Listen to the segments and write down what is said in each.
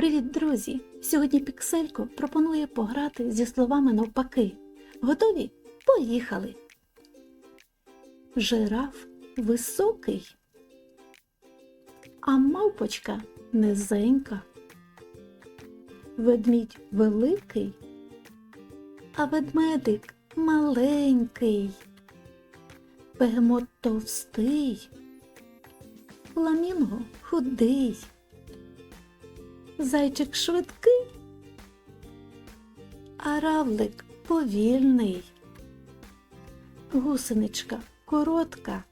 Привіт, друзі! Сьогодні Пікселько пропонує пограти зі словами навпаки. Готові? Поїхали! Жираф високий, а мавпочка низенька. Ведмідь великий, а ведмедик маленький. Бегемот товстий, фламінго худий. Зайчик швидкий, а равлик повільний. Гусеничка коротка,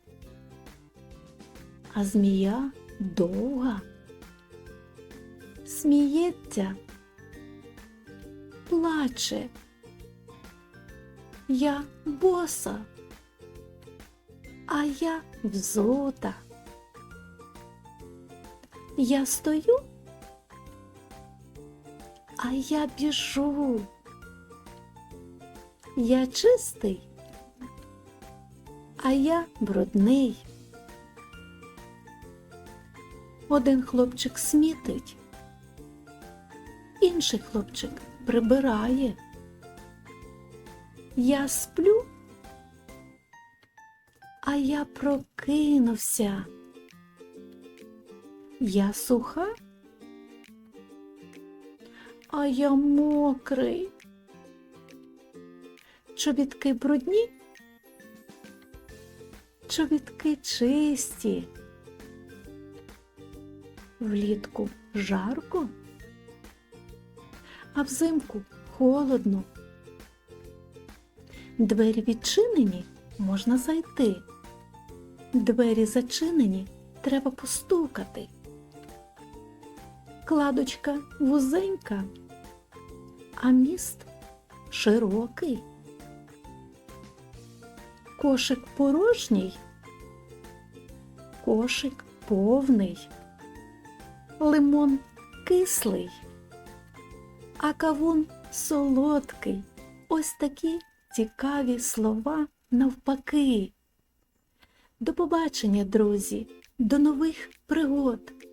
а змія довга. Сміється, плаче. Я боса, а я взута. Я стою а я біжу. Я чистий, а я брудний. Один хлопчик смітить, інший хлопчик прибирає. Я сплю, а я прокинувся. Я суха а я мокрий. Чобітки брудні, чобітки чисті. Влітку жарко, а взимку холодно. Двері відчинені можна зайти. Двері зачинені треба постукати кладочка вузенька, а міст широкий. Кошик порожній, кошик повний, лимон кислий, а кавун солодкий. Ось такі цікаві слова навпаки. До побачення, друзі, до нових пригод!